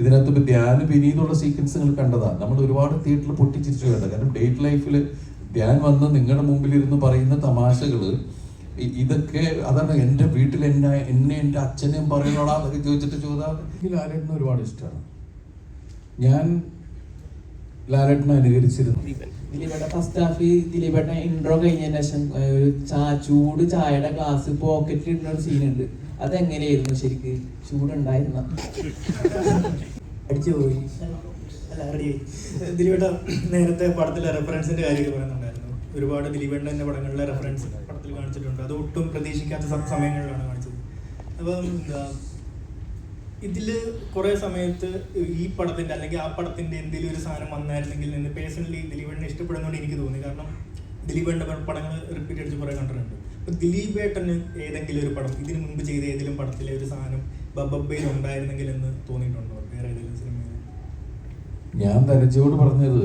ഇതിനകത്ത് ഇപ്പൊ ധ്യാന വിനീതുള്ള സീക്വൻസ് നിങ്ങൾ കണ്ടതാ. നമ്മൾ ഒരുപാട് തിയേറ്ററിൽ പൊട്ടിച്ചിരിച്ചു വേണ്ട കാരണം ഡേറ്റ് ലൈഫിൽ ധ്യാൻ വന്ന് നിങ്ങളുടെ മുമ്പിൽ ഇരുന്ന് പറയുന്ന തമാശകൾ ഇതൊക്കെ അതാണ് എന്റെ വീട്ടിൽ എന്നെ എന്നെ എന്റെ അച്ഛനെയും പറയണോടാ അതൊക്കെ ചോദിച്ചിട്ട് എനിക്ക് ലാലേട്ടനെ ഒരുപാട് ഇഷ്ടമാണ് ഞാൻ ലാലേട്ടനെ അനുകരിച്ചിരുന്നു. ദിലീപേട്ട ഫസ്റ്റ് ഹാഫ് ദിലീപേട്ട ഇൻട്രോ കഴിഞ്ഞതിന് ശേഷം ഒരു ചൂട് ചായയുടെ ഗ്ലാസ് പോക്കറ്റിൽ ഇടുന്ന ഒരു സീനുണ്ട് അതെങ്ങനെയായിരുന്നു ശരിക്ക്? ചൂടുണ്ടായിരുന്ന? അടിച്ചു അല്ല റെഡി ദിലീപേട്ട നേരത്തെ പടത്തിലെ റെഫറൻസിന്റെ കാര്യമൊക്കെ പറയുന്നുണ്ടായിരുന്നു. ഒരുപാട് ദിലീപേട്ടന്റെ എന്ന പടങ്ങളിലെ റെഫറൻസ് പടത്തിൽ കാണിച്ചിട്ടുണ്ട്. അത് ഒട്ടും പ്രതീക്ഷിക്കാത്ത സമയങ്ങളിലാണ് കാണിച്ചത്. അപ്പം എന്താ ഇതിൽ കുറെ സമയത്ത് ഈ പടത്തിന്റെ അല്ലെങ്കിൽ ആ പടത്തിന്റെ എന്തെങ്കിലും ഒരു സാധനം വന്നായിരുന്നെങ്കിൽ എന്ന് പേഴ്സണലി ദിലീപേട്ടനെ ഇഷ്ടപ്പെടുന്നതുകൊണ്ട് എനിക്ക് തോന്നി. കാരണം ദിലീപേട്ടന്റെ പടങ്ങൾ റിപ്പീറ്റ് അടിച്ച് കുറെ കണ്ടിട്ടുണ്ട്. അപ്പൊ ദിലീപേട്ടന് ഏതെങ്കിലും ഒരു പടം ഇതിനു മുമ്പ് ചെയ്ത ഏതെങ്കിലും പടത്തിലെ ഒരു സാധനം ബബ്ബയിൽ ഉണ്ടായിരുന്നെങ്കിൽ എന്ന് തോന്നിയിട്ടുണ്ടോ? ഞാൻ ധനജയോട് പറഞ്ഞത്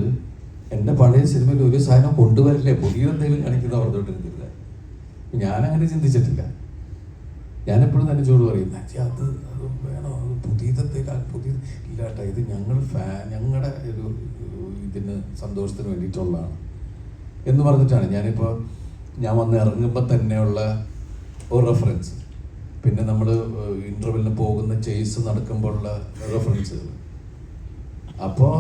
എന്റെ പഴയ സിനിമയിൽ ഒരു സാധനം കൊണ്ടുവരില്ലേ? പുതിയ എന്തെങ്കിലും കാണിക്കുന്ന പറഞ്ഞുകൊണ്ടിരുന്നില്ല ഞാൻ അങ്ങനെ ചിന്തിച്ചിട്ടില്ല. ഞാൻ എപ്പോഴും ധനജയോട് പറയും "നജ്ജി, അത് അത് വേണോ? അത് പുതിയതെന്തെങ്കിലും പുതിയ ഇല്ല കേട്ടോ ഇത് ഞങ്ങൾ ഫാൻ ഞങ്ങളുടെ ഒരു ഇതിന് സന്തോഷത്തിന് വേണ്ടിയിട്ടുള്ളതാണ്. എന്ന് പറഞ്ഞിട്ടാണ് ഞാനിപ്പോൾ ഞാൻ വന്ന് ഇറങ്ങുമ്പോൾ തന്നെയുള്ള ഒരു റെഫറൻസ് പിന്നെ നമ്മൾ ഇന്റർവെല്ലിന് പോകുന്ന ചേസ് നടക്കുമ്പോഴുള്ള റെഫറൻസുകൾ അപ്പോൾ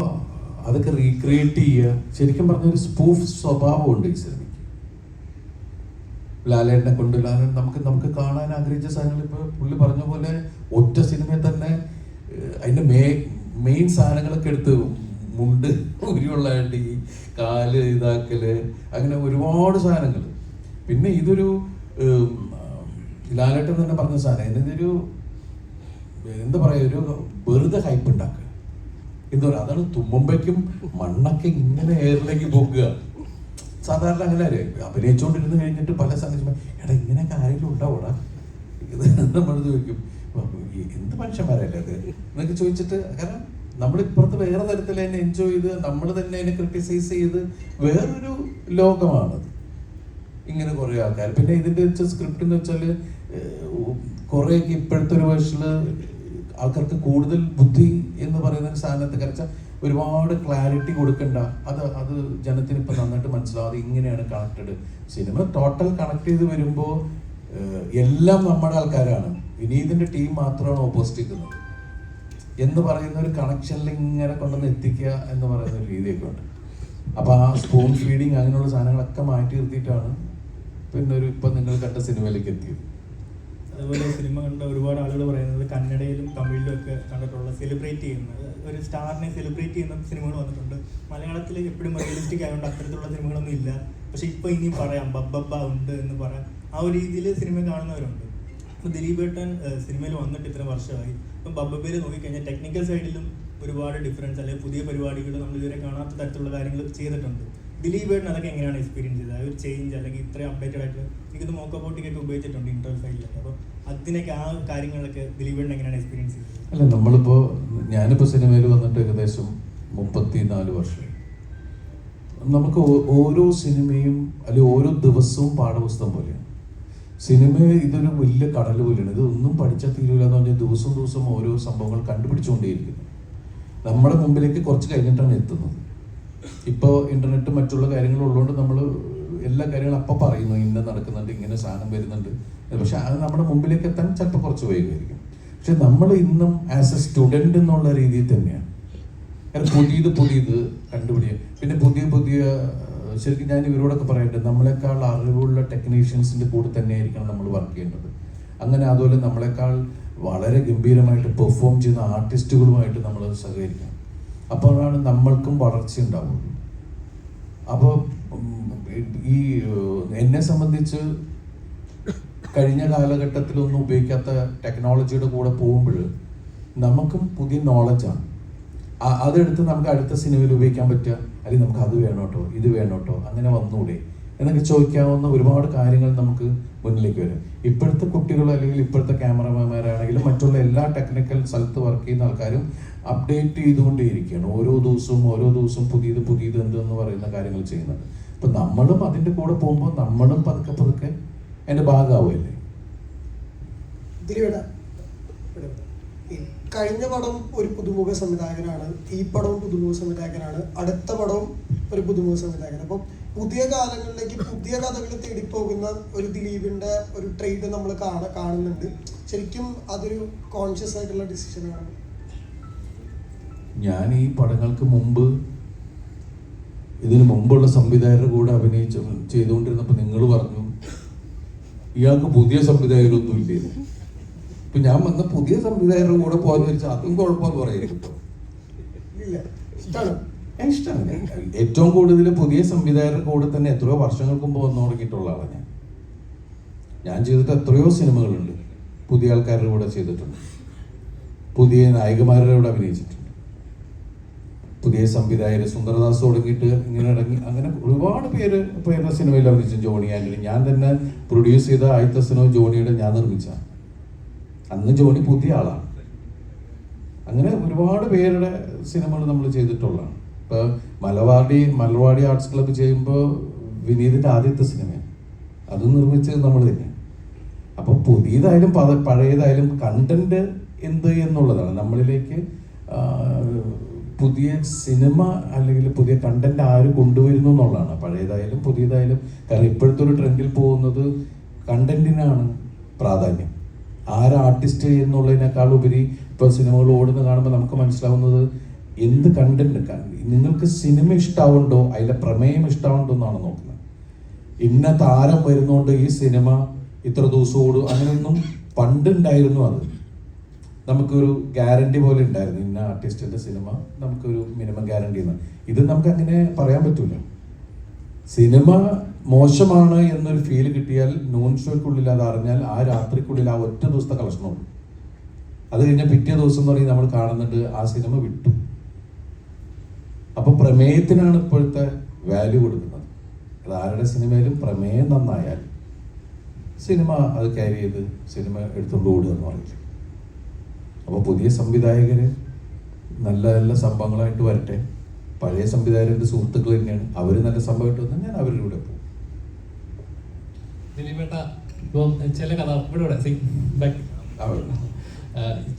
അതൊക്കെ റീക്രിയേറ്റ് ചെയ്യുക. ശരിക്കും പറഞ്ഞ ഒരു സ്പൂഫ് സ്വഭാവമുണ്ട് ഈ സിനിമയ്ക്ക് ലാലേട്ടനെ കൊണ്ട് ലാലേട്ടൻ നമുക്ക് നമുക്ക് കാണാൻ ആഗ്രഹിച്ച സാധനങ്ങൾ ഇപ്പോൾ പുള്ളി പറഞ്ഞ പോലെ ഒറ്റ സിനിമയിൽ തന്നെ അതിന്റെ മേ മെയിൻ സാധനങ്ങളൊക്കെ എടുത്ത് മുണ്ട് ഉരിയുള്ള അടി കാൽ ഇതാക്കൽ അങ്ങനെ ഒരുപാട് സാധനങ്ങൾ. പിന്നെ ഇതൊരു ലാലേട്ടൻ തന്നെ പറഞ്ഞ സാധനം ഇതൊരു എന്താ പറയുക ഒരു വെറുതെ ഹൈപ്പ് ഉണ്ടാക്കുക. എന്താ പറയുക അതാണ് തുമ്മുമ്പയ്ക്കും മണ്ണൊക്കെ ഇങ്ങനെ എയറിലേക്ക് പോകുക സാധാരണ അങ്ങനെ അഭിനയിച്ചുകൊണ്ടിരുന്ന് കഴിഞ്ഞിട്ട് പല സമയത്തും എടാ ഇങ്ങനെ ആരെങ്കിലും ഉണ്ടാവൂടാ? ഇത് നമ്മൾ ചോദിക്കും എന്ത് മനുഷ്യന്മാരല്ലേ അത് എന്നൊക്കെ ചോദിച്ചിട്ട് കാരണം നമ്മൾ ഇപ്പുറത്ത് വേറെ തരത്തിൽ തന്നെ എൻജോയ് ചെയ്ത് നമ്മൾ തന്നെ അതിനെ ക്രിട്ടിസൈസ് ചെയ്ത് വേറൊരു ലോകമാണത് ഇങ്ങനെ കുറേ ആൾക്കാർ പിന്നെ ഇതിന്റെ വെച്ച സ്ക്രിപ്റ്റ് എന്ന് വെച്ചാൽ കുറേയൊക്കെ ഇപ്പോഴത്തെ ഒരു വേർഷനിൽ ആൾക്കാർക്ക് കൂടുതൽ ബുദ്ധി എന്ന് പറയുന്ന ഒരു സാധനത്തെ കരച്ച ഒരുപാട് ക്ലാരിറ്റി കൊടുക്കണ്ട. അത് അത് ജനത്തിന് ഇപ്പം നന്നായിട്ട് മനസ്സിലാവാതെ ഇങ്ങനെയാണ് കണക്റ്റഡ് സിനിമ ടോട്ടൽ കണക്ട് ചെയ്ത് വരുമ്പോൾ എല്ലാം നമ്മുടെ ആൾക്കാരാണ്. വിനീതിന്റെ ടീം മാത്രമാണ് ഓപ്പോസിറ്റ് നിൽക്കുന്നത്. എന്ന് പറയുന്ന ഒരു കണക്ഷനിൽ ഇങ്ങനെ കൊണ്ടുവന്ന് എത്തിക്കുക എന്ന് പറയുന്ന ഒരു രീതിയൊക്കെ ഉണ്ട്. അപ്പൊ ആ സ്പൂൺ ഫീഡിങ് അങ്ങനെയുള്ള സാധനങ്ങളൊക്കെ മാറ്റി നിർത്തിയിട്ടാണ് പിന്നെ ഒരു ഇപ്പൊ നിങ്ങൾ കണ്ട സിനിമയിലേക്ക് എത്തിയത്. അതുപോലെ സിനിമ കണ്ട ഒരുപാട് ആളുകൾ പറയുന്നത് കന്നഡയിലും തമിഴിലും ഒക്കെ കണ്ടിട്ടുള്ള സെലിബ്രേറ്റ് ചെയ്യുന്നത് ഒരു സ്റ്റാറിനെ സെലിബ്രേറ്റ് ചെയ്യുന്ന സിനിമകൾ വന്നിട്ടുണ്ട്. മലയാളത്തിൽ എപ്പോഴും റിയലിസ്റ്റിക് ആയതുകൊണ്ട് അത്തരത്തിലുള്ള സിനിമകളൊന്നും ഇല്ല. പക്ഷെ ഇപ്പൊ ഇനി പറയാം ബബ്ബബ്ബ ഉണ്ട് എന്ന് പറയാം. ആ ഒരു രീതിയിൽ സിനിമ കാണുന്നവരുണ്ട്. ഇപ്പൊ ദിലീപേട്ടൻ സിനിമയിൽ വന്നിട്ട് ഇത്ര വർഷമായി. ഇപ്പം ബബ്ബബയിൽ നോക്കിക്കഴിഞ്ഞാൽ ടെക്നിക്കൽ സൈഡിലും ഒരുപാട് ഡിഫറൻസ് അല്ലെങ്കിൽ പുതിയ പരിപാടികൾ നമ്മൾ ഇതുവരെ കാണാത്ത തരത്തിലുള്ള കാര്യങ്ങൾ ചെയ്തിട്ടുണ്ട്. ദിലീപേട്ടൻ അതൊക്കെ എങ്ങനെയാണ് എക്സ്പീരിയൻസ് ചെയ്തത്? ഒരു ചേഞ്ച് അല്ലെങ്കിൽ ഇത്രയും അപ്ഡേറ്റഡ് ആയിട്ട് എനിക്കൊന്ന് മോക്കോബോട്ടിക്കൊക്കെ ഉപയോഗിച്ചിട്ടുണ്ട് ഇന്റർവ്യൂ സൈഡിലൊക്കെ അപ്പോൾ അതിനൊക്കെ ആ കാര്യങ്ങളൊക്കെ ദിലീപേട്ടൻ എങ്ങനെയാണ് എക്സ്പീരിയൻസ് ചെയ്തത്? അല്ല നമ്മളിപ്പോ ഞാനിപ്പോ സിനിമയിൽ വന്നിട്ട് ഏകദേശം മുപ്പത്തി നാല് വർഷം നമുക്ക് ഓരോ സിനിമയും അല്ലെങ്കിൽ ഓരോ ദിവസവും പാഠപുസ്തകം പോലെയാണ്. സിനിമ ഇതൊരു വലിയ കടൽ പോലെയാണ്. ഇത് ഒന്നും പഠിച്ചാൽ തീരില്ല എന്ന് പറഞ്ഞാൽ ദിവസവും ദിവസവും ഓരോ സംഭവങ്ങൾ കണ്ടുപിടിച്ചുകൊണ്ടേയിരിക്കുന്നു. നമ്മുടെ മുമ്പിലേക്ക് കുറച്ച് കഴിഞ്ഞിട്ടാണ് എത്തുന്നത്. ഇപ്പോൾ ഇന്റർനെറ്റ് മറ്റുള്ള കാര്യങ്ങളും ഉള്ളതുകൊണ്ട് നമ്മൾ എല്ലാ കാര്യങ്ങളും അപ്പം പറയുന്നു ഇന്ന നടക്കുന്നുണ്ട് ഇങ്ങനെ സാധനം വരുന്നുണ്ട്. പക്ഷെ അത് നമ്മുടെ മുമ്പിലേക്ക് എത്താൻ ചിലപ്പോൾ കുറച്ച് വൈകുമായിരിക്കും. പക്ഷെ നമ്മൾ ഇന്നും ആസ് എ സ്റ്റുഡന്റ് എന്നുള്ള രീതിയിൽ തന്നെയാണ്. കാരണം പുതിയത് പുതിയത് കണ്ടുപിടിക്കുക പിന്നെ പുതിയ പുതിയ ശരിക്കും ഞാൻ ഇവരോടൊക്കെ പറയട്ടെ നമ്മളെക്കാൾ അറിവുള്ള ടെക്നീഷ്യൻസിന്റെ കൂടെ തന്നെയായിരിക്കണം നമ്മൾ വർക്ക് ചെയ്യേണ്ടത്. അങ്ങനെ അതുപോലെ നമ്മളെക്കാൾ വളരെ ഗംഭീരമായിട്ട് പെർഫോം ചെയ്യുന്ന ആർട്ടിസ്റ്റുകളുമായിട്ട് നമ്മൾ സഹകരിക്കണം. അപ്പോഴാണ് നമ്മൾക്കും വളർച്ച ഉണ്ടാവുള്ളൂ. അപ്പോൾ ഈ എന്നെ സംബന്ധിച്ച് കഴിഞ്ഞ കാലഘട്ടത്തിലൊന്നും ഉപയോഗിക്കാത്ത ടെക്നോളജിയുടെ കൂടെ പോകുമ്പോൾ നമുക്കും പുതിയ നോളജാണ് അതെടുത്ത് നമുക്ക് അടുത്ത സിനിമയിൽ ഉപയോഗിക്കാൻ പറ്റുക? അല്ലെങ്കിൽ നമുക്ക് അത് വേണോട്ടോ ഇത് വേണോട്ടോ? അങ്ങനെ വന്നൂടെ. എന്നൊക്കെ ചോദിക്കാവുന്ന ഒരുപാട് കാര്യങ്ങൾ നമുക്ക് മുന്നിലേക്ക് വരും. ഇപ്പോഴത്തെ കുട്ടികൾ അല്ലെങ്കിൽ ഇപ്പോഴത്തെ ക്യാമറമാൻമാരാണെങ്കിലും മറ്റുള്ള എല്ലാ ടെക്നിക്കൽ സ്ഥലത്ത് വർക്ക് ചെയ്യുന്ന ആൾക്കാരും അപ്ഡേറ്റ് ചെയ്തുകൊണ്ടേയിരിക്കുകയാണ്. ഓരോ ദിവസവും ഓരോ ദിവസവും പുതിയത് പുതിയത് എന്ത് എന്ന് പറയുന്ന കാര്യങ്ങൾ ചെയ്യുന്നുണ്ട് അപ്പം നമ്മളും അതിന്റെ കൂടെ പോകുമ്പോൾ നമ്മളും പതുക്കെ പതുക്കെ അതിന്റെ ഭാഗമാവുമല്ലേ കഴിഞ്ഞ പടം ഒരു പുതുമുഖ സംവിധായകനാണ് ഈ പടവും പുതുമുഖ സംവിധായകനാണ് അടുത്ത പടവും ഒരു പുതുമുഖ സംവിധായകൻ. അപ്പം പുതിയ കാലങ്ങളിലേക്ക് പുതിയ കഥകൾ തേടിപ്പോകുന്ന ഒരു ദിലീപിന്റെ ഒരു ട്രേഡ് നമ്മൾ കാണ കാണുന്നുണ്ട്. ശരിക്കും അതൊരു കോൺഷ്യസ് ആയിട്ടുള്ള ഡിസിഷനാണ് ഞാൻ ഈ പടങ്ങൾക്ക് മുമ്പ് ഇതിന് മുമ്പുള്ള സംവിധായകരുടെ കൂടെ അഭിനയിച്ച് ചെയ്തുകൊണ്ടിരുന്നപ്പോൾ നിങ്ങൾ പറഞ്ഞു ഇയാൾക്ക് പുതിയ സംവിധായകരൊന്നും ഇല്ലേ ഇപ്പൊ ഞാൻ വന്ന പുതിയ സംവിധായകരുടെ കൂടെ പോകാന്ന് വെച്ചാൽ അതും കുഴപ്പമെന്ന് കേട്ടോ ഇല്ല. ഇഷ്ടമാണ് ഏറ്റവും കൂടുതൽ പുതിയ സംവിധായകരുടെ കൂടെ തന്നെ എത്രയോ വർഷങ്ങൾക്ക് മുമ്പ് വന്നു തുടങ്ങിയിട്ടുള്ള ആളാണ് ഞാൻ. ഞാൻ ചെയ്തിട്ട് എത്രയോ സിനിമകളുണ്ട്. പുതിയ ആൾക്കാരുടെ കൂടെ ചെയ്തിട്ടുണ്ട്. പുതിയ നായികമാരുടെ കൂടെ അഭിനയിച്ചിട്ടുണ്ട്. പുതിയ സംവിധായകർ സുന്ദരദാസ് തുടങ്ങിയിട്ട് ഇങ്ങനെ ഇറങ്ങി അങ്ങനെ ഒരുപാട് പേര് പേരുടെ സിനിമയിൽ അഭിനയിച്ചു? ജോണി ആന്റണി ഞാൻ തന്നെ പ്രൊഡ്യൂസ് ചെയ്ത ആദ്യത്തെ സിനിമ ജോണിയുടെ ഞാൻ നിർമ്മിച്ച. അന്ന് ജോണി പുതിയ ആളാണ്. അങ്ങനെ ഒരുപാട് പേരുടെ സിനിമകൾ നമ്മൾ ചെയ്തിട്ടുള്ളതാണ്. ഇപ്പൊ മലവാടി മലവാടി ആർട്സ് ക്ലബ്ബ് ചെയ്യുമ്പോൾ വിനീതിന്റെ ആദ്യത്തെ സിനിമയാണ് അത് നിർമ്മിച്ചത് നമ്മൾ തന്നെ അപ്പോൾ പുതിയതായാലും പഴ- പഴയതായാലും കണ്ടന്റ് എന്ത് എന്നുള്ളതാണ്. നമ്മളിലേക്ക് പുതിയ സിനിമ അല്ലെങ്കിൽ പുതിയ കണ്ടന്റ് ആര് കൊണ്ടുവരുന്നു എന്നുള്ളതാണ്. പഴയതായാലും പുതിയതായാലും കാരണം ഇപ്പോഴത്തെ ഒരു ട്രെൻഡിൽ പോകുന്നത് കണ്ടന്റിനാണ് പ്രാധാന്യം. ആരാർട്ടിസ്റ്റ് എന്നുള്ളതിനേക്കാൾ ഉപരി ഇപ്പോൾ സിനിമകൾ ഓടുന്ന കാണുമ്പോൾ നമുക്ക് മനസ്സിലാവുന്നത് എന്ത് കണ്ടന്റ് നിങ്ങൾക്ക് സിനിമ ഇഷ്ടാവുണ്ടോ അതിലെ പ്രമേയം ഇഷ്ടാവുണ്ടോ എന്നാണ് നോക്കുന്നത്. ഇന്ന താരം വരുന്നോണ്ട് ഈ സിനിമ ഇത്ര ദിവസം ഓടും. അങ്ങനെയൊന്നും പണ്ടുണ്ടായിരുന്നു അത്. നമുക്കൊരു ഗ്യാരണ്ടി പോലെ ഉണ്ടായിരുന്നു. ഇന്ന ആർട്ടിസ്റ്റിന്റെ സിനിമ നമുക്കൊരു മിനിമം ഗ്യാരണ്ടി എന്ന്. ഇത് നമുക്ക് അങ്ങനെ പറയാൻ പറ്റൂല. സിനിമ മോശമാണ് എന്നൊരു ഫീൽ കിട്ടിയാൽ നോൺ ഷോയ്ക്കുള്ളിൽ അത് അറിഞ്ഞാൽ ആ രാത്രിക്കുള്ളിൽ ആ ഒറ്റ ദിവസത്തെ കളക്ഷനുള്ളൂ അത് കഴിഞ്ഞ പിറ്റേ ദിവസം എന്ന് പറയും നമ്മൾ കാണുന്നുണ്ട് ആ സിനിമ വിട്ടു. അപ്പൊ പ്രമേയത്തിനാണ് ഇപ്പോഴത്തെ വാല്യൂ കൊടുക്കുന്നത്. അത് ആരുടെ സിനിമയിലും പ്രമേയം നന്നായാൽ സിനിമ അത് ക്യാരി ചെയ്ത് സിനിമ എടുത്തുകൊണ്ട് ഓടുക എന്ന് പറയില്ല അപ്പോൾ പുതിയ സംവിധായകര് നല്ല നല്ല സംഭവങ്ങളായിട്ട് വരട്ടെ. പഴയ സംവിധായകരുടെ സുഹൃത്തുക്കൾ തന്നെയാണ്. അവർ നല്ല സംഭവമായിട്ട് വന്നാൽ ഞാൻ അവരിലൂടെ പോകും. ദിലീപേട്ട ഇപ്പം ചില കഥ ഇവിടെ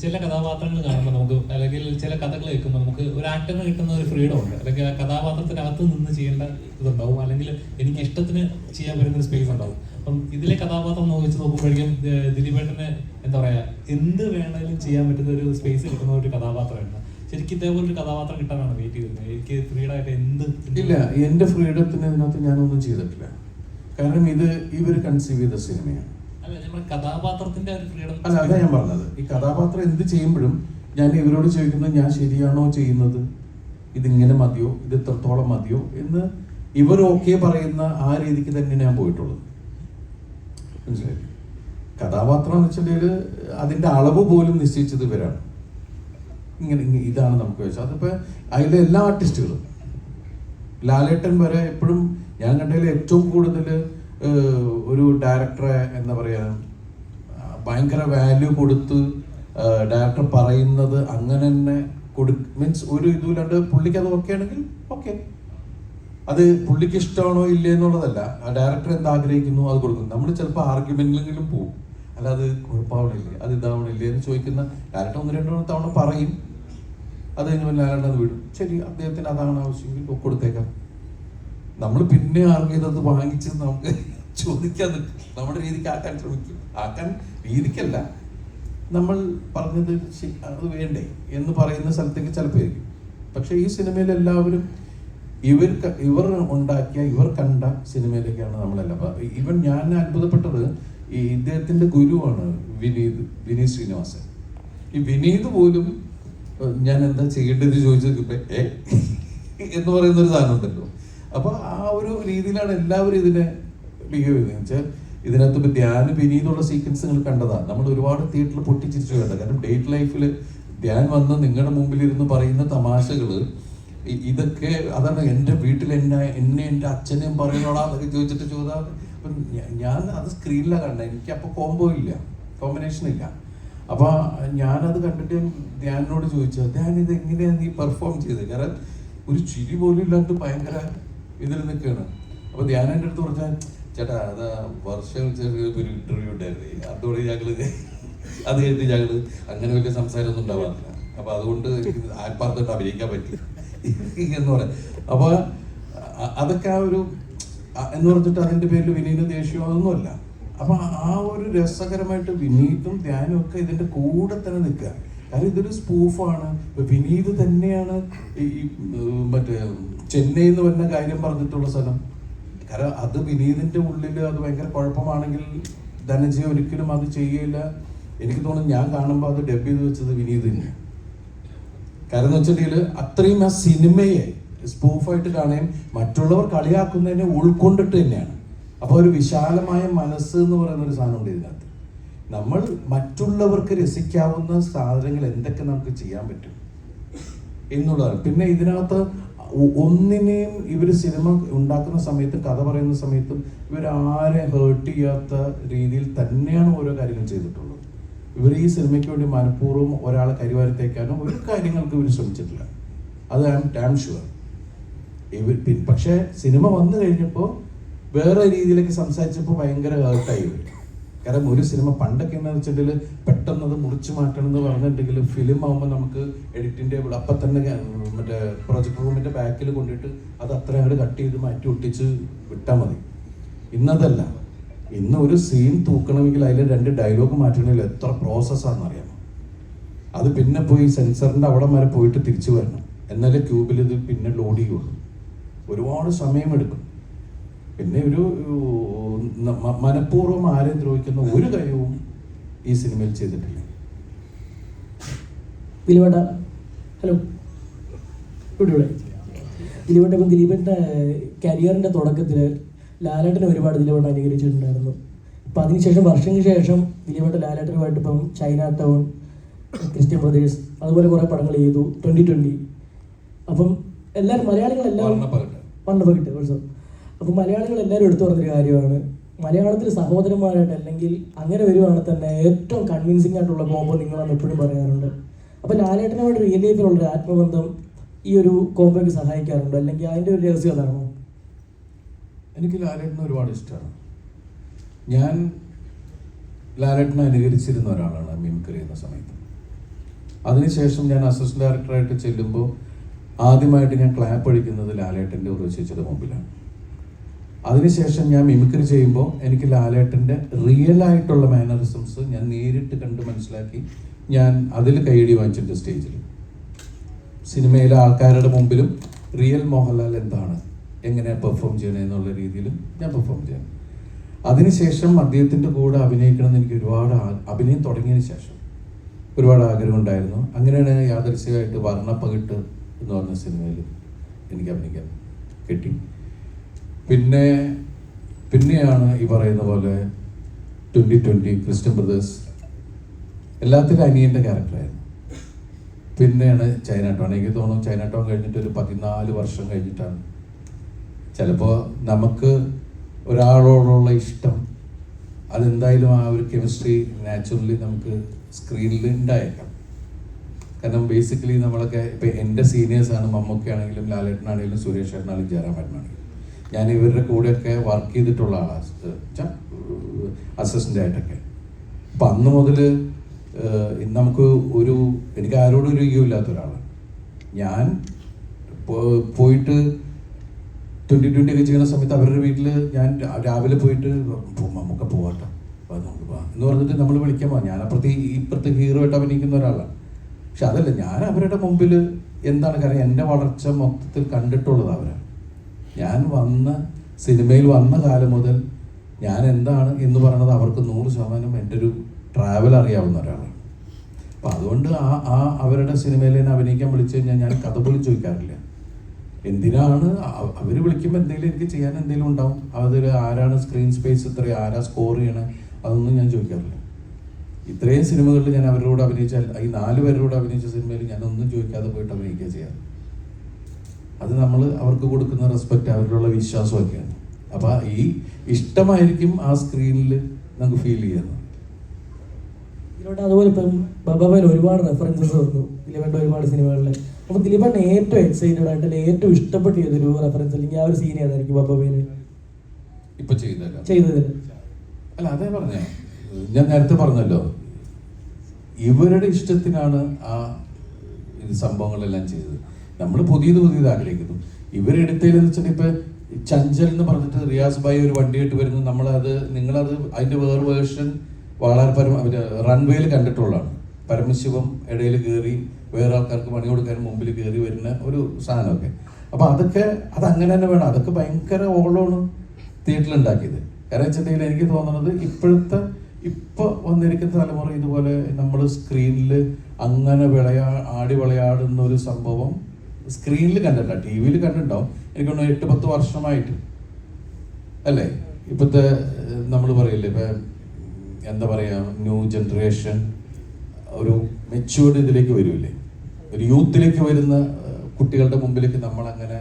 ചില കഥാപാത്രങ്ങൾ കാണുമ്പോൾ നമുക്ക് അല്ലെങ്കിൽ ചില കഥകൾ കേൾക്കുമ്പോൾ നമുക്ക് ഒരു ആക്ടറിന് കിട്ടുന്ന ഒരു ഫ്രീഡം ഉണ്ട്. അല്ലെങ്കിൽ ആ കഥാപാത്രത്തിനകത്ത് നിന്ന് ചെയ്യേണ്ട ഇതുണ്ടാവും. അല്ലെങ്കിൽ എനിക്ക് ഇഷ്ടത്തിന് ചെയ്യാൻ പറ്റുന്ന ഒരു സ്പേസ് ഉണ്ടാവും. അപ്പം ഇതിലെ കഥാപാത്രം നോക്കിച്ച് നോക്കുമ്പോഴേക്കും ദിലീപേട്ടന് എന്താ പറയാ എന്ത് വേണമെങ്കിലും ചെയ്യാൻ പറ്റുന്ന ഒരു സ്പേസ് കിട്ടുന്ന ഒരു കഥാപാത്രമുണ്ട്. ശരിക്കും ഇതേപോലെ ഒരു കഥാപാത്രം കിട്ടാനാണ് വെയിറ്റ് ചെയ്തിരുന്നത് എനിക്ക് ഫ്രീഡായിട്ട് എന്ത് ഇല്ല എന്റെ ഫ്രീഡത്തിന് ഇതിനകത്ത് ഞാനൊന്നും ചെയ്തിട്ടില്ല. കാരണം ഇത് ഇവർ കൺസീവ് ചെയ്ത സിനിമയാണ് അല്ല അതാ ഞാൻ പറഞ്ഞത്. ഈ കഥാപാത്രം എന്ത് ചെയ്യുമ്പോഴും ഞാൻ ഇവരോട് ചോദിക്കുന്നത് ഞാൻ ശരിയാണോ ചെയ്യുന്നത്? ഇതിങ്ങനെ മതിയോ? ഇത് ഇത്രത്തോളം മതിയോ? എന്ന് ഇവർ ഓക്കെ പറയുന്ന ആ രീതിക്ക് തന്നെ ഞാൻ പോയിട്ടുള്ളത്. മനസ്സിലായി? കഥാപാത്രം എന്ന് വെച്ചിട്ടുണ്ടെങ്കിൽ അതിന്റെ അളവ് പോലും നിശ്ചയിച്ചത് ഇവരാണ്. ഇങ്ങനെ ഇതാണ് നമുക്ക് വെച്ചാൽ അതിപ്പോ അതിലെ എല്ലാ ആർട്ടിസ്റ്റുകളും ലാലേട്ടൻ വരെ എപ്പോഴും ഞാൻ കണ്ടതിൽ ഏറ്റവും കൂടുതൽ ഒരു ഡയറക്ടറെ എന്താ പറയുക ഭയങ്കര വാല്യൂ കൊടുത്ത് ഡയറക്ടർ പറയുന്നത് അങ്ങനെ തന്നെ കൊടു മീൻസ് ഒരു ഇതുമില്ലാണ്ട് പുള്ളിക്ക് അത് ഓക്കെ ആണെങ്കിൽ ഓക്കെ അത് പുള്ളിക്ക് ഇഷ്ടമാണോ ഇല്ലേ എന്നുള്ളതല്ല. ആ ഡയറക്ടർ എന്ത് ആഗ്രഹിക്കുന്നു അത് കൊടുക്കുന്നു. നമ്മൾ ചിലപ്പോൾ ആർഗ്യുമെന്റിലെങ്കിലും പോകും അല്ല അത് കുഴപ്പമാവണില്ലേ? അത് ഇതാവണില്ലേ എന്ന് ചോദിക്കുന്ന ഡയറക്ടർ ഒന്ന് രണ്ടു തവണ പറയും. അത് കഴിഞ്ഞ് പിന്നെ അത് വിടും. ശരി അദ്ദേഹത്തിന് അതാണ് ആവശ്യമെങ്കിൽ കൊടുത്തേക്കാം. നമ്മൾ പിന്നെ ആർക്കും അത് വാങ്ങിച്ച് നമുക്ക് ചോദിക്കാൻ നമ്മുടെ രീതിക്ക് ആക്കാൻ ശ്രമിക്കും. ആക്കാൻ രീതിക്കല്ല. നമ്മൾ പറഞ്ഞത് അത് വേണ്ടേ എന്ന് പറയുന്ന സ്ഥലത്തേക്ക് ചിലപ്പോൾ പക്ഷേ ഈ സിനിമയിൽ എല്ലാവരും ഇവർ ഇവർ ഉണ്ടാക്കിയ ഇവർ കണ്ട സിനിമയിലേക്കാണ് നമ്മളെല്ലാം. ഇവൻ ഞാൻ അത്ഭുതപ്പെട്ടത് ഈ ഇദ്ദേഹത്തിന്റെ ഗുരുവാണ് വിനീത് വിനീത് ശ്രീനിവാസൻ. ഈ വിനീത് പോലും ഞാൻ എന്താ ചെയ്യേണ്ടത് ചോദിച്ചത് ഏ എന്ന് പറയുന്ന ഒരു സാധനം ഉണ്ടല്ലോ. അപ്പൊ ആ ഒരു രീതിയിലാണ് എല്ലാവരും ഇതിനെ ബിഹേവ് ചെയ്തത് വെച്ചാൽ ഇതിനകത്ത് ഇപ്പൊ ധ്യാൻ വിനീതുള്ള സീക്വൻസ് നിങ്ങൾ കണ്ടതാണ് നമ്മൾ ഒരുപാട് തിയേറ്ററിൽ പൊട്ടിച്ചിരിച്ചു കണ്ടത്. കാരണം ഡേറ്റ് ലൈഫിൽ ധ്യാൻ വന്ന് നിങ്ങളുടെ മുമ്പിൽ ഇരുന്ന് പറയുന്ന തമാശകൾ ഇതൊക്കെ അതാണ് എന്റെ വീട്ടിൽ എന്നെ എന്നെ എന്റെ അച്ഛനെയും പറയണോടാ എന്നൊക്കെ ചോദിച്ചിട്ട് ചോദിച്ചാൽ അപ്പം ഞാൻ അത് സ്ക്രീനിലാണ് കണ്ടത് എനിക്ക് അപ്പോൾ കോംബോ ഇല്ല. കോമ്പിനേഷൻ ഇല്ല. അപ്പൊ ഞാനത് കണ്ടിട്ട് ധ്യാനോട് ചോദിച്ചു ധ്യാൻ ഇത് എങ്ങനെയാണ് നീ പെർഫോം ചെയ്തത് കാരണം ഒരു ചിരി പോലും ഇല്ലാണ്ട് ഭയങ്കര ഇതിൽ നിൽക്കുകയാണ്. അപ്പൊ ധ്യാനന്റെ അടുത്ത് പറഞ്ഞാൽ ചേട്ടാ അതാ വർഷം ചെറിയ ഒരു ഇന്റർവ്യൂ ഉണ്ടായിരുന്നേ. അതോടെ ഞങ്ങൾ അത് കഴിഞ്ഞ് ഞങ്ങൾ അങ്ങനെ വലിയ സംസാരമൊന്നും ഉണ്ടാവാറില്ല. അപ്പൊ അതുകൊണ്ട് ആത്മാർത്ഥമായിട്ട് അഭിനയിക്കാൻ പറ്റി. എന്ന് പറയാം. അപ്പൊ അതൊക്കെ ആ ഒരു എന്ന് പറഞ്ഞിട്ട് അതിന്റെ പേരിൽ വിനീത ദേഷ്യമോ അതൊന്നുമല്ല അപ്പൊ ആ ഒരു രസകരമായിട്ട് വിനീതും ധ്യാനും ഒക്കെ ഇതിന്റെ കൂടെ തന്നെ നിൽക്കുക. കാരണം ഇതൊരു സ്പൂഫാണ് വിനീത് തന്നെയാണ് ഈ മറ്റേ ചെന്നൈ എന്ന് പറഞ്ഞ കാര്യം പറഞ്ഞിട്ടുള്ള സ്ഥലം. കാരണം അത് വിനീതിന്റെ ഉള്ളിൽ അത് ഭയങ്കര കുഴപ്പമാണെങ്കിൽ ധനഞ്ജയ ഒരിക്കലും അത് ചെയ്യില്ല. എനിക്ക് തോന്നുന്നു ഞാൻ കാണുമ്പോൾ അത് ഡബ് ചെയ്ത് വെച്ചത് വിനീത് തന്നെയാണ്. കാരണം എന്ന് വെച്ചിട്ടുണ്ടെങ്കിൽ അത്രയും ആ സിനിമയെ സ്പൂഫായിട്ട് കാണുകയും മറ്റുള്ളവർ കളിയാക്കുന്നതിനെ ഉൾക്കൊണ്ടിട്ട് തന്നെയാണ്. അപ്പോൾ ഒരു വിശാലമായ മനസ്സ് എന്ന് പറയുന്ന ഒരു സാധനം ഉണ്ട് ഇതിനകത്ത്. നമ്മൾ മറ്റുള്ളവർക്ക് രസിക്കാവുന്ന സാധനങ്ങൾ എന്തൊക്കെ നമുക്ക് ചെയ്യാൻ പറ്റും എന്നുള്ളതാണ്. പിന്നെ ഇതിനകത്ത് ഒന്നിനെയും ഇവർ സിനിമ ഉണ്ടാക്കുന്ന സമയത്തും കഥ പറയുന്ന സമയത്തും ഇവരാരെ ഹേർട്ട് ചെയ്യാത്ത രീതിയിൽ തന്നെയാണ് ഓരോ കാര്യങ്ങൾ ചെയ്തിട്ടുള്ളത്. ഇവർ ഈ സിനിമയ്ക്ക് വേണ്ടി മനഃപൂർവം ഒരാളെ കരിവാരത്തേക്കാനോ ഒരു കാര്യങ്ങൾക്ക് ഇവർ ശ്രമിച്ചിട്ടില്ല. അത് ഐ എം ഡാം ഷുവർ ഇവർ പക്ഷേ സിനിമ വന്നു കഴിഞ്ഞപ്പോൾ വേറെ രീതിയിലേക്ക് സംസാരിച്ചപ്പോൾ ഭയങ്കര ഹേർട്ടായി ഇവർ കാരണം ഒരു സിനിമ പണ്ടൊക്കെ എന്ന് വെച്ചിട്ടുണ്ടെങ്കിൽ പെട്ടെന്ന് അത് മുറിച്ചു മാറ്റണം എന്ന് പറഞ്ഞിട്ടുണ്ടെങ്കിൽ ഫിലിം ആകുമ്പോൾ നമുക്ക് എഡിറ്റിന്റെ അപ്പം തന്നെ മറ്റേ പ്രൊജക്ട് റൂമിന്റെ ബാക്കിൽ കൊണ്ടിട്ട് അത് അത്ര അങ്ങോട്ട് കട്ട് ചെയ്ത് മാറ്റി ഒട്ടിച്ച് വിട്ടാൽ മതി. ഇന്നതല്ല. ഇന്ന് ഒരു സീൻ തൂക്കണമെങ്കിൽ അതിൽ രണ്ട് ഡയലോഗ് മാറ്റണമെങ്കിൽ എത്ര പ്രോസസ്സാണെന്ന് അത് പിന്നെ പോയി സെൻസറിന്റെ അവിടെ വരെ പോയിട്ട് തിരിച്ചു വരണം. എന്നാലേ ക്യൂബിൽ ഇത് പിന്നെ ലോഡ് ചെയ്യുള്ളൂ. ഒരുപാട് സമയമെടുക്കും പിന്നെ ഒരു മനഃപൂർവം ആരെയും ദ്രോഹിക്കുന്ന ഒരു കാര്യവും ഈ സിനിമയിൽ ചെയ്തിട്ടില്ല. ദിലീപേട്ട ഹലോ. ഇവിടെ ഇവിടെ ദിലീപേട്ട ഇപ്പം ദിലീപേട്ടന്റെ കരിയറിന്റെ തുടക്കത്തിൽ ലാലേട്ടനെ ഒരുപാട് ദിലീപേട്ട അനുകരിച്ചിട്ടുണ്ടായിരുന്നു. അപ്പം അതിനുശേഷം വർഷങ്ങൾക്ക് ശേഷം ദിലീപേട്ട ലാലേട്ടനുമായിട്ട് ഇപ്പം ചൈന ടൗൺ ക്രിസ്ത്യൻ ബ്രദേഴ്സ് അതുപോലെ കുറേ പടങ്ങൾ ചെയ്തു. ട്വന്റി ട്വന്റി അപ്പം എല്ലാവരും മലയാളികളെല്ലാം വർണപ്പകിട്ട്. വർണപ്പകിട്ട് ദിവസം. അപ്പം മലയാളികൾ എല്ലാവരും എടുത്തു പറഞ്ഞൊരു കാര്യമാണ്. മലയാളത്തിൽ സഹോദരന്മാരായിട്ട് അല്ലെങ്കിൽ അങ്ങനെ വരുവാണെങ്കിൽ തന്നെ ഏറ്റവും കൺവിൻസിംഗ് ആയിട്ടുള്ള കോമ്പോ നിങ്ങളാണ് എപ്പോഴും പറയാറുണ്ട്. അപ്പം ലാലേട്ടനുമായിട്ട് റിയൽ ലൈഫിലുള്ളൊരു ആത്മബന്ധം ഈ ഒരു കോമ്പോയ്ക്ക് സഹായിക്കാറുണ്ട്? അല്ലെങ്കിൽ അതിന്റെ ഒരു രഹസ്യം അതാണോ? എനിക്ക് ലാലേട്ടനെ ഒരുപാട് ഇഷ്ടമാണ് ഞാൻ ലാലേട്ടനെ അനുകരിച്ചിരുന്ന ഒരാളാണ് മിമിക്രി ചെയ്യുന്ന സമയത്ത്. അതിനുശേഷം ഞാൻ അസിസ്റ്റന്റ് ഡയറക്ടറായിട്ട് ചെല്ലുമ്പോൾ ആദ്യമായിട്ട് ഞാൻ ക്ലാപ്പ് അടിക്കുന്നത് ലാലേട്ടന്റെ ഉറവശേച്ചിയുടെ മുമ്പിലാണ്. അതിനുശേഷം ഞാൻ മിമിക്രി ചെയ്യുമ്പോൾ എനിക്ക് ലാലേട്ടന്റെ റിയൽ ആയിട്ടുള്ള മാനറിസംസ് ഞാൻ നേരിട്ട് കണ്ട് മനസ്സിലാക്കി ഞാൻ അതിൽ കൈയടി വാങ്ങിച്ചിട്ടുണ്ട് സ്റ്റേജിൽ. സിനിമയിലെ ആൾക്കാരുടെ മുമ്പിലും റിയൽ മോഹൻലാൽ എന്താണ്? എങ്ങനെ പെർഫോം ചെയ്യണം എന്നുള്ള രീതിയിൽ ഞാൻ പെർഫോം ചെയ്യണം അതിനുശേഷം അദ്ദേഹത്തിന്റെ കൂടെ അഭിനയിക്കണമെന്ന് എനിക്ക് ഒരുപാട് അഭിനയം തുടങ്ങിയതിന് ശേഷം ഒരുപാട് ആഗ്രഹം ഉണ്ടായിരുന്നു. അങ്ങനെയാണ് യാദൃശ്യമായിട്ട് വർണപ്പകിട്ട് എന്ന് പറഞ്ഞ സിനിമയിൽ എനിക്ക് അഭിനയിക്കാൻ കിട്ടി. പിന്നെ പിന്നെയാണ് ഈ പറയുന്ന പോലെ ട്വന്റി ട്വന്റി ക്രിസ്ത്യൻ ബ്രദേഴ്സ് എല്ലാത്തിലും അനിയന്റെ ക്യാരക്ടറായിരുന്നു പിന്നെയാണ് ചൈന ടൗൺ എനിക്ക് തോന്നുന്നു ചൈന ടൗൺ കഴിഞ്ഞിട്ട് ഒരു പതിനാല് വർഷം കഴിഞ്ഞിട്ടാണ്. ചിലപ്പോൾ നമുക്ക് ഒരാളോടുള്ള ഇഷ്ടം അതെന്തായാലും ആ ഒരു കെമിസ്ട്രി നാച്ചുറലി നമുക്ക് സ്ക്രീനിൽ ഉണ്ടായേക്കാം. കാരണം ബേസിക്കലി നമ്മളൊക്കെ ഇപ്പം എന്റെ സീനിയേഴ്സാണ് മമ്മൂക്ക ആണെങ്കിലും ലാലേട്ടനാണെങ്കിലും സുരേഷ് ഏട്ടനാണെങ്കിലും ജയറാമേട്ടനാണെങ്കിലും ഞാൻ ഇവരുടെ കൂടെയൊക്കെ വർക്ക് ചെയ്തിട്ടുള്ള ആളാണ് അസിസ്റ്റന്റ് ആയിട്ടൊക്കെ. അപ്പം അന്ന് മുതൽ ഇന്ന് നമുക്ക് ഒരു എനിക്ക് ആരോടും ഒരു ഈഗോ ഇല്ലാത്ത ഒരാളാണ്. ഞാൻ പോയിട്ട് ട്വന്റി ട്വന്റി ഒക്കെ ചെയ്യുന്ന സമയത്ത് അവരുടെ വീട്ടിൽ ഞാൻ രാവിലെ പോയിട്ട് നമുക്ക് പോകട്ടെ എന്ന് പറഞ്ഞിട്ട് നമ്മൾ വിളിക്കാൻ പോകാം ഞാൻ അപ്പുറത്ത് ഇപ്പുറത്ത് ഹീറോ ആയിട്ട് അഭിനയിക്കുന്ന ഒരാളാണ്. പക്ഷെ അതല്ല ഞാൻ അവരുടെ മുമ്പിൽ എന്താണ് കാരണം എന്റെ വളർച്ച മൊത്തത്തിൽ കണ്ടിട്ടുള്ളത് അവരാണ്. ഞാൻ വന്ന സിനിമയിൽ വന്ന കാലം മുതൽ ഞാൻ എന്താണ് എന്ന് പറയുന്നത് അവർക്ക് നൂറ് ശതമാനം എന്റെ ഒരു ട്രാവൽ അറിയാവുന്ന ഒരാളാണ്. അപ്പം അതുകൊണ്ട് ആ ആ അവരുടെ സിനിമയിൽ അഭിനയിക്കാൻ വിളിച്ചു കഴിഞ്ഞാൽ ഞാൻ കഥ പോലും ചോദിക്കാറില്ല. എന്തിനാണ് അവർ വിളിക്കുമ്പോൾ എന്തെങ്കിലും എനിക്ക് ചെയ്യാൻ എന്തെങ്കിലും ഉണ്ടാവും? അതിൽ ആരാണ് സ്ക്രീൻ സ്പേസ് ഇത്ര ആരാ സ്കോർ ചെയ്യണേ? അതൊന്നും ഞാൻ ചോദിക്കാറില്ല. ഇത്രയും സിനിമകളിൽ ഞാൻ അവരോട് കൂടെ അഭിനയിച്ച ഈ നാല് പേരോട് അഭിനയിച്ച സിനിമയിൽ ഞാൻ ഒന്നും ചോദിക്കാതെ പോയിട്ട് അഭിനയിക്കുക ചെയ്യാറ്. അത് നമ്മൾ അവർക്ക് കൊടുക്കുന്ന റെസ്പെക്റ്റ് അവരിലുള്ള വിശ്വാസമൊക്കെയാണ്. അപ്പോൾ ഈ ഇഷ്ടമായിരിക്കും ആ സ്ക്രീനിൽ നമുക്ക് ഫീൽ ചെയ്യുന്നത് ഇതിലോട്ട് അതുപോലെ ഇപ്പം ബബാബയിൽ ഒരുപാട് റെഫറൻസസ് വന്നു. ദിലീപന്റെ ഒരുപാട് സിനിമകളിൽ അപ്പോൾ ദിലീപേട്ടൻ ഏറ്റവും എക്സൈറ്റഡ് ആയിട്ട് ഏറ്റവും ഇഷ്ടപ്പെട്ട ഏതൊരു റെഫറൻസ് അല്ലെങ്കിൽ ആ ഒരു സീൻ ഏതായിരിക്കും ബബാബയിൽ ഇപ്പൊ ചെയ്തല്ലോ ചെയ്തതിൽ അല്ല അതേ പറഞ്ഞ. ഞാൻ നേരത്തെ പറഞ്ഞല്ലോ. ഇവരുടെ ഇഷ്ടത്തിനാണ് ആ സംഭവങ്ങളെല്ലാം ചെയ്തത്. നമ്മൾ പുതിയത് പുതിയത് ആഗ്രഹിക്കുന്നു. ഇവരെടുത്തതിലെന്ന് വെച്ചാൽ ഇപ്പൊ ചഞ്ചൽ എന്ന് പറഞ്ഞിട്ട് റിയാസ് ഭായി ഒരു വണ്ടിയായിട്ട് വരുന്നു. നമ്മളത് നിങ്ങളത് അതിന്റെ വേറെ വേർഷൻ വളരെ പരമ റൺവേയിൽ കണ്ടിട്ടുള്ളതാണ്. പരമശിവം ഇടയിൽ കയറി വേറെ ആൾക്കാർക്ക് പണി കൊടുക്കാൻ മുമ്പിൽ കയറി വരുന്ന ഒരു സാധനമൊക്കെ. അപ്പൊ അതൊക്കെ അത് അങ്ങനെ തന്നെ വേണം. അതൊക്കെ ഭയങ്കര ഓളമാണ് തിയേറ്ററിൽ ഉണ്ടാക്കിയത് കാരണം വെച്ചിട്ടുണ്ടെങ്കിൽ എനിക്ക് തോന്നുന്നത് ഇപ്പോഴത്തെ ഇപ്പൊ വന്നിരിക്കുന്ന തലമുറ ഇതുപോലെ നമ്മൾ സ്ക്രീനിൽ അങ്ങനെ വിളയാ ആടി വിളയാടുന്ന ഒരു സംഭവം സ്ക്രീനിൽ കണ്ടിട്ടില്ല ടി വിയിൽ കണ്ടിട്ടുണ്ടാവും. എനിക്ക് തോന്നുന്നു എട്ട് പത്ത് വർഷമായിട്ട്. അല്ലേ? ഇപ്പോഴത്തെ നമ്മൾ പറയില്ലേ ഇപ്പൊ എന്താ പറയാ ന്യൂ ജനറേഷൻ ഒരു മെച്യൂർഡ് ഇതിലേക്ക് വരില്ലേ ഒരു യൂത്തിലേക്ക് വരുന്ന കുട്ടികളുടെ മുമ്പിലേക്ക് നമ്മൾ അങ്ങനെ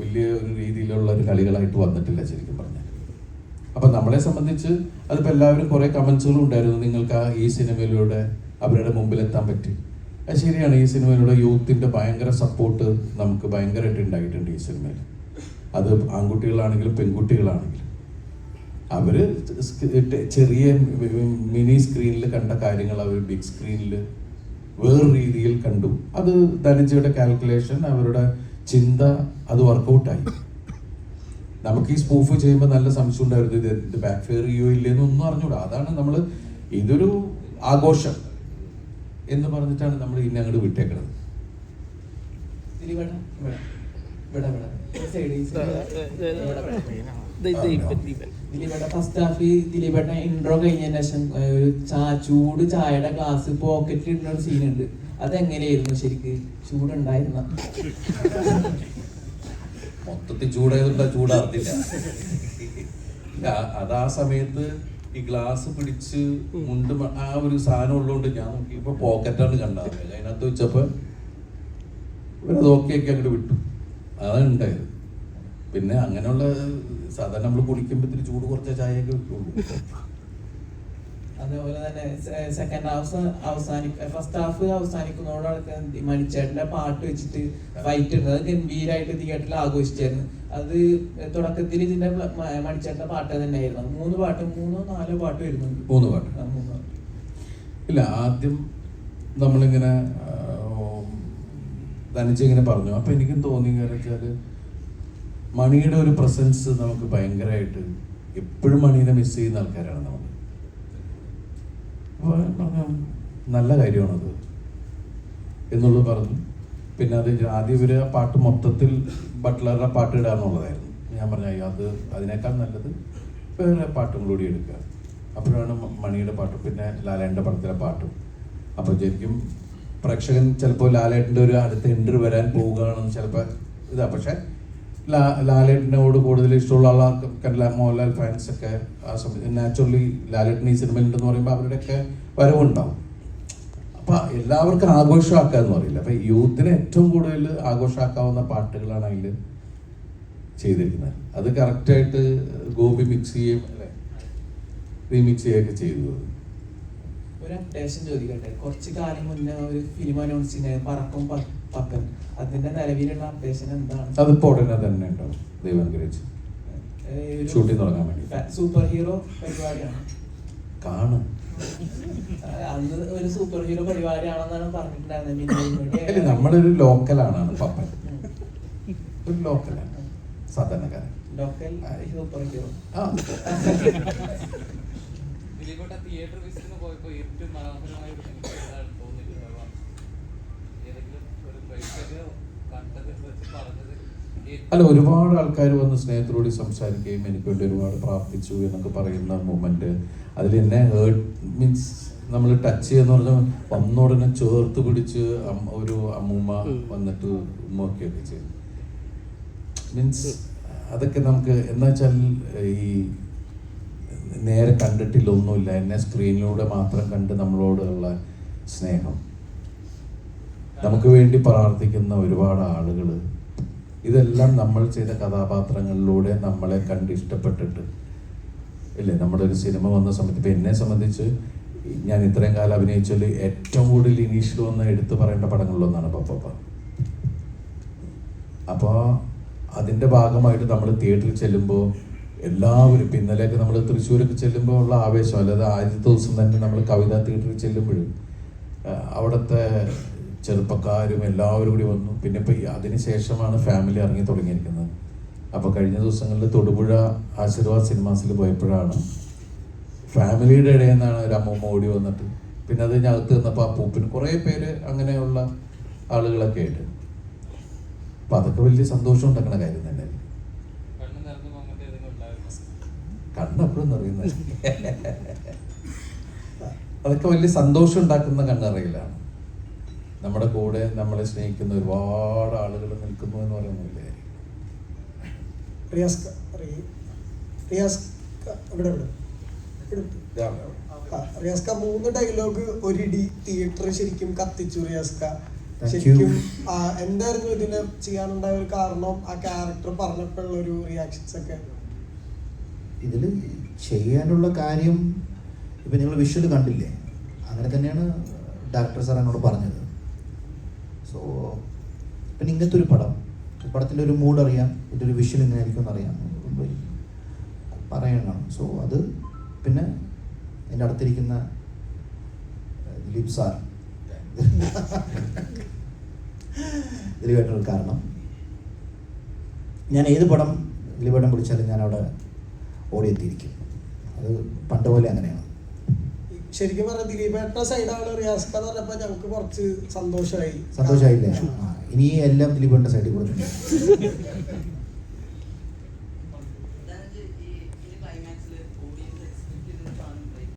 വലിയ ഒരു രീതിയിലുള്ള ഒരു കളികളായിട്ട് വന്നിട്ടില്ല ശരിക്കും പറഞ്ഞാൽ. അപ്പൊ നമ്മളെ സംബന്ധിച്ച് അതിപ്പോ എല്ലാവരും കുറെ കമന്റ്സുകളും ഉണ്ടായിരുന്നു. നിങ്ങൾക്ക് ആ ഈ സിനിമയിലൂടെ അവരുടെ മുമ്പിൽ എത്താൻ പറ്റി. അത് ശരിയാണ്. ഈ സിനിമയിലൂടെ യൂത്തിന്റെ ഭയങ്കര സപ്പോർട്ട് നമുക്ക് ഭയങ്കരമായിട്ട് ഉണ്ടായിട്ടുണ്ട് ഈ സിനിമയിൽ. അത് ആൺകുട്ടികളാണെങ്കിലും പെൺകുട്ടികളാണെങ്കിലും. അവർ ചെറിയ മിനി സ്ക്രീനിൽ കണ്ട കാര്യങ്ങൾ അവർ ബിഗ് സ്ക്രീനിൽ വേറെ രീതിയിൽ കണ്ടു. അത് ധനജയുടെ കാൽക്കുലേഷൻ അവരുടെ ചിന്ത അത് വർക്കൗട്ടായി നമുക്ക് ഈ സ്പൂഫ് ചെയ്യുമ്പോൾ നല്ല സംശയം ഉണ്ടായിരുന്നു. ഇത് ഇത് ബാക്ക് ഫെയർ ചെയ്യോ ഇല്ലെന്നൊന്നും അറിഞ്ഞൂടാ. അതാണ് നമ്മൾ ഇതൊരു ആഘോഷം. എന്ന് പറഞ്ഞിട്ടാണ് നമ്മൾ ഇനി അങ്ങോട്ട് വിട്ടേക്കുന്നത് ഫസ്റ്റ് ഹാഫ് ദിലീപേട്ട ഇൻട്രോ കഴിഞ്ഞതിന് ശേഷം ഒരു ചാ ചൂട് ചായയുടെ ഗ്ലാസ് പോക്കറ്റിൽ ഇടുന്ന ഒരു സീൻ ഉണ്ട്. അതെങ്ങനെയായിരുന്നു ശരിക്ക്? ചൂടുണ്ടായിരുന്ന? മൊത്തത്തിൽ ചൂടായതുകൊണ്ട് ചൂടാർത്തില്ല അതാ അത് ആ സമയത്ത് ഈ ഗ്ലാസ് പിടിച്ച് മുണ്ട് ആ ഒരു സാധനം ഉള്ളതുകൊണ്ട് ഞാൻ നോക്കിയപ്പോ പോക്കറ്റാണ് കണ്ടത്. അതിനകത്ത് വെച്ചപ്പോ ഇവരത് ആക്കി അങ്ങോട്ട് വിട്ടു. അതാണ് ഉണ്ടായത് പിന്നെ അങ്ങനെയുള്ള സാധാരണ നമ്മൾ കുടിക്കുമ്പോൾ ഇത്തിരി ചൂട് കുറച്ച ചായയൊക്കെ വെക്കുള്ളൂ. അതേപോലെ തന്നെ സെക്കൻഡ് ഹാഫ് അവസാനിക്ക ഫസ്റ്റ് ഹാഫ് അവസാനിക്കുന്നതോടൊക്കെ മണിച്ചേട്ടന്റെ പാട്ട് വെച്ചിട്ട് ഫൈറ്റ് ഉണ്ട്. അത് ഗംഭീരമായിട്ട് തിയേറ്ററിൽ ആഘോഷിച്ചായിരുന്നു അത് തുടക്കത്തിൽ ഇതിന്റെ മ- മണിച്ചേട്ടന്റെ പാട്ട് തന്നെയായിരുന്നു. ആയിരുന്നു മൂന്ന് പാട്ട് മൂന്നോ നാലോ പാട്ട് വരുന്നുണ്ട്. മൂന്ന് പാട്ട്. ഇല്ല ആദ്യം നമ്മളിങ്ങനെ ധനിച്ച് ഇങ്ങനെ പറഞ്ഞു. അപ്പൊ എനിക്കും തോന്നി കാരണം വെച്ചാൽ മണിയുടെ ഒരു പ്രസൻസ് നമുക്ക് ഭയങ്കരമായിട്ട് എപ്പോഴും മണീനെ മിസ് ചെയ്യുന്ന ആൾക്കാരാണ് നമ്മൾ നല്ല കാര്യമാണത് എന്നുള്ളത് പറഞ്ഞു. പിന്നെ അത് ആദ്യം ഇവർ ആ പാട്ട് മൊത്തത്തിൽ ബട്ട്ലറുടെ പാട്ട് ഇടാന്നുള്ളതായിരുന്നു ഞാൻ പറഞ്ഞു "അയ്യോ, അത് അതിനേക്കാൾ നല്ലത് വേറെ പാട്ടും കൂടി എടുക്കുക. അപ്പോഴാണ് മണിയുടെ പാട്ടും പിന്നെ ലാലേട്ടന്റെ പടത്തിലെ പാട്ടും. അപ്പോൾ ശരിക്കും പ്രേക്ഷകൻ ചിലപ്പോൾ ലാലേട്ടന്റെ ഒരു അടുത്ത എൻട്രി വരാൻ പോവുകയാണെന്ന് ചിലപ്പോൾ ഇതാ പക്ഷേ ലാലേട്ടനോട് കൂടുതൽ ഇഷ്ടമുള്ള ആളാർക്ക് മോഹൻലാൽ ഫാൻസ് ഒക്കെ ആ സമയത്ത്. നാച്ചുറലി ലാലേട്ടൻ ഈ സിനിമയിലുണ്ടെന്ന് പറയുമ്പോൾ അവരുടെയൊക്കെ വരവുണ്ടാവും. അപ്പൊ എല്ലാവർക്കും ആഘോഷമാക്കുക എന്ന് പറയില്ല. അപ്പൊ യൂത്തിന് ഏറ്റവും കൂടുതൽ ആഘോഷമാക്കാവുന്ന പാട്ടുകളാണ് അതിൽ ചെയ്തിരിക്കുന്നത്. അത് കറക്റ്റായിട്ട് ഗോപി മിക്സ് ചെയ്യുകയും അല്ലെ? റീമിക്സ് ചെയ്യുകയൊക്കെ ചെയ്തു. ഒരു അപ്ഡേഷൻ ചോദിക്കട്ടെ. കുറച്ച് കാലം മുന്നേ ഒരു ഫിലിം അനൗൺസ് ചെയ്യുന്നത് പറക്കും പക്കൻ അതിന്റെ നിലവിലുള്ള അപ്ഡേഷൻ എന്താണ്? അതിപ്പോ ഉടനെ തന്നെ ഉണ്ടാവും ദൈവം അനുഗ്രഹിച്ച്. Shooting തുടങ്ങാൻ വേണ്ടി. സൂപ്പർ ഹീറോ പരിപാടിയാണ്. കാണും. അന്ന് ഒരു സൂപ്പർ ഹീറോ പരിപാടിയാണെന്നാണ് പറഞ്ഞിട്ടുണ്ടായിരുന്നത് നമ്മളൊരു ലോക്കലാണ് പപ്പൻ. ഒരു ലോക്കലാണ്. സാധാരണക്കാരൻ. ലോക്കൽ സൂപ്പർ ഹീറോ തിയേറ്റർ വിസിറ്റിന് പോയപ്പോ ഏറ്റവും മനോഹരമായ ഒരു നിമിഷം ഏതാണ് തോന്നിയിട്ടുണ്ടാവുക ഏതെങ്കിലും ഒരു പ്രേക്ഷകർ കണ്ടത് വെച്ച് പറഞ്ഞത് ഏറ്റവും അല്ല ഒരുപാട് ആൾക്കാർ വന്ന് സ്നേഹത്തിലൂടെ സംസാരിക്കുകയും എനിക്ക് വേണ്ടി ഒരുപാട് പ്രാർത്ഥിച്ചു എന്നൊക്കെ പറയുന്ന മൂമെന്റ് അതിൽ എന്നെ ഹേർട്ട് മീൻസ് നമ്മൾ ടച്ച് ചെയ്യുന്ന പറഞ്ഞാൽ വന്നോടനെ ചേർത്ത് പിടിച്ച് ഒരു അമ്മൂമ്മ വന്നിട്ട് ഉമ്മയൊക്കെയൊക്കെ ചെയ്തു മീൻസ് അതൊക്കെ നമുക്ക് എന്താ വെച്ചാൽ ഈ നേരെ കണ്ടിട്ടില്ല ഒന്നുമില്ല. എന്നെ സ്ക്രീനിലൂടെ മാത്രം കണ്ട് നമ്മളോടുള്ള സ്നേഹം. നമുക്ക് വേണ്ടി പ്രാർത്ഥിക്കുന്ന ഒരുപാട് ആളുകൾ ഇതെല്ലാം നമ്മൾ ചെയ്ത കഥാപാത്രങ്ങളിലൂടെ നമ്മളെ കണ്ട് ഇഷ്ടപ്പെട്ടിട്ട്. ഇല്ലേ? നമ്മുടെ ഒരു സിനിമ വന്ന സമയത്ത് ഇപ്പം എന്നെ സംബന്ധിച്ച് ഞാൻ ഇത്രയും കാലം അഭിനയിച്ചതിൽ ഏറ്റവും കൂടുതൽ ഇനീഷ്യൽ വന്ന് എടുത്തു പറയേണ്ട പടങ്ങളിലൊന്നാണ് പപ്പപ്പ അപ്പോൾ അതിന്റെ ഭാഗമായിട്ട് നമ്മൾ തിയേറ്ററിൽ ചെല്ലുമ്പോൾ എല്ലാവരും ഇപ്പം ഇന്നലെയൊക്കെ നമ്മൾ തൃശ്ശൂരൊക്കെ ചെല്ലുമ്പോൾ ഉള്ള ആവേശം അല്ലാതെ ആദ്യത്തെ ദിവസം തന്നെ നമ്മൾ കവിതാ തിയേറ്ററിൽ ചെല്ലുമ്പോഴും അവിടുത്തെ ചെറുപ്പക്കാരും എല്ലാവരും കൂടി വന്നു. പിന്നെ ഇപ്പം അതിന് ശേഷമാണ് ഫാമിലി ഇറങ്ങി തുടങ്ങിയിരിക്കുന്നത്. അപ്പോൾ കഴിഞ്ഞ ദിവസങ്ങളിൽ തൊടുപുഴ ആശീർവാദ് സിനിമാസിൽ പോയപ്പോഴാണ് ഫാമിലിയുടെ ഇടയിൽ നിന്നാണ് ഒരു അമ്മൂമ്മ ഓടി വന്നിട്ട്. പിന്നെ അത് ഞകത്ത് നിന്നപ്പോൾ അപ്പൂപ്പിന് കുറേ പേര് അങ്ങനെയുള്ള ആളുകളൊക്കെ ആയിട്ട്. അപ്പം അതൊക്കെ വലിയ സന്തോഷം ഉണ്ടാക്കുന്ന കാര്യം തന്നെ കണ്ണപ്പോഴും അറിയുന്നത് അതൊക്കെ വലിയ സന്തോഷം ഉണ്ടാക്കുന്ന കണ്ണറിയിലാണ്. നമ്മുടെ കൂടെ നമ്മളെ സ്നേഹിക്കുന്ന ഒരുപാട് ആളുകൾ നിൽക്കുന്നു എന്ന് പറയുന്നില്ലേ? റിയാസ് റിയാസ് ഇവിടെ ഇവിടെ ഇവിടെ. ഇതാണ് ആ, റിയാസ് ക മൂന്ന് ഡയലോഗ് ഒരിടി തിയേറ്റർ ശരിക്കും കത്തിച്ചു റിയാസ്ക ശരിക്കും എന്തായിരുന്നു ഇതിന് ചെയ്യാനുണ്ടായ ഒരു കാരണം? ആ ക്യാരക്ടർ പറഞ്ഞപ്പോഴുള്ള ഒരു റിയാക്ഷൻസ് ഒക്കെ. ഇതിൽ ചെയ്യാനുള്ള കാര്യം ഇപ്പൊ നിങ്ങൾ വിഷ്വൽ കണ്ടില്ലേ? അങ്ങനെ തന്നെയാണ് ഡയറക്ടർ സാർ എന്നോട് പറഞ്ഞത്. ഇങ്ങനത്തെ ഒരു പടം പടത്തിന്റെ ഒരു മൂഡ് അറിയാം ഇതിന്റെ ഒരു വിഷ്വൽ എങ്ങനെയായിരിക്കും എന്നറിയാം പറയണം. സോ അത് പിന്നെ എന്റെ അടുത്തിരിക്കുന്ന ദിലീപ് സാർ. ദിലീപേട്ടനൊരു കാരണം. ഞാൻ ഏത് പടം ദിലീപേട്ടൻ പിടിച്ചാലും ഞാൻ അവിടെ ഓടിയെത്തിയിരിക്കും. അത് പണ്ട് പോലെ അങ്ങനെയാണ്. ശരിക്കും പറഞ്ഞ ദിലീപേട്ട സൈഡാണ് റിയാസ്ക എന്ന് ഞങ്ങൾക്ക് കുറച്ച് സന്തോഷമായി സന്തോഷമായില്ലേ ഇനി എല്ലാം ദിലീപേട്ടന്റെ സൈഡിൽ കൊടുത്തിട്ടുണ്ട്.